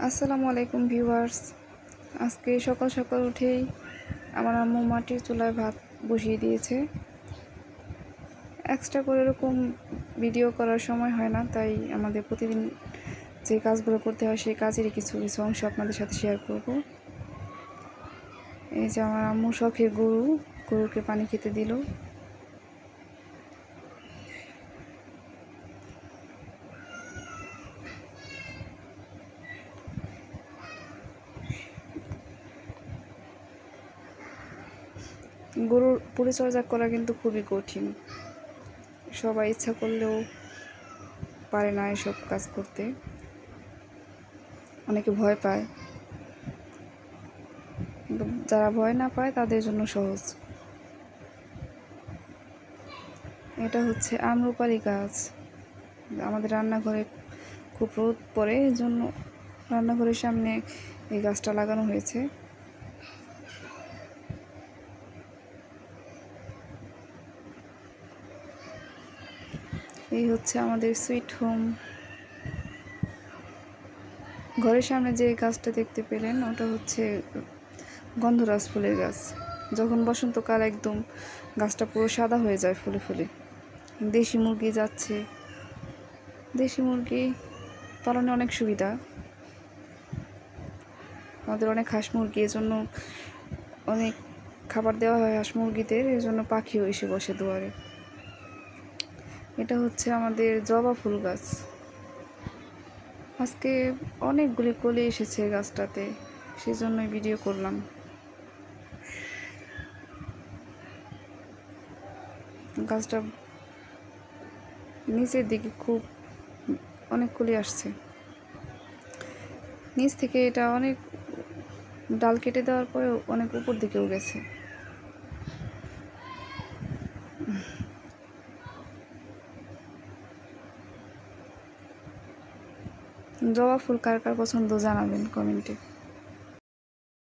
আসসালামু আলাইকুম ভিউয়ার্স। আজকে সকাল সকাল উঠেই আমার আম্মু মাটির চুলায় ভাত বসিয়ে দিয়েছে। এক্সট্রা করে এরকম ভিডিও করার সময় হয় না, তাই আমাদের প্রতিদিন যে কাজগুলো করতে হয় সেই কাজেরই কিছু কিছু অংশ আপনাদের সাথে শেয়ার করব। এই যে আমার আম্মু শখের গরু, গরুকে পানি খেতে দিল। গরুর পরিচর্যা করা কিন্তু খুবই কঠিন। সবাই ইচ্ছা করলেও পারে না এসব কাজ করতে। অনেকে ভয় পায়। কিন্তু যারা ভয় না পায়, তাদের জন্য সহজ। এটা হচ্ছে আমরুপালি গাছ। আমাদের রান্নাঘরে খুব রোদ পড়ে এই জন্য রান্নাঘরের সামনে এই গাছটা লাগানো হয়েছে। এই হচ্ছে আমাদের সুইট হোম ঘরের সামনে যে গাছটা দেখতে পেলেন, ওটা হচ্ছে গন্ধরাজ ফুলের গাছ। যখন বসন্তকাল একদম, গাছটা পুরো সাদা হয়ে যায় ফুলে ফুলে। দেশি মুরগি যাচ্ছে। দেশি মুরগি পালনে অনেক সুবিধা। আমাদের অনেক হাঁস মুরগি এজন্য অনেক খাবার দেওয়া হয় হাঁস মুরগিদের, এই জন্য পাখিও এসে বসে দুয়ারে। এটা হচ্ছে আমাদের জবা ফুল গাছ। আজকে অনেকগুলি কলি এসেছে গাছটাতে সেই জন্যই ভিডিও করলাম। গাছটা নিচের দিকে খুব অনেক কলি আসছে। নিচ থেকে এটা অনেক ডাল কেটে দেওয়ার পরে অনেক উপর দিকেও গেছে। জবা ফুল কার কার পছন্দ জানাবেন কমেন্টে।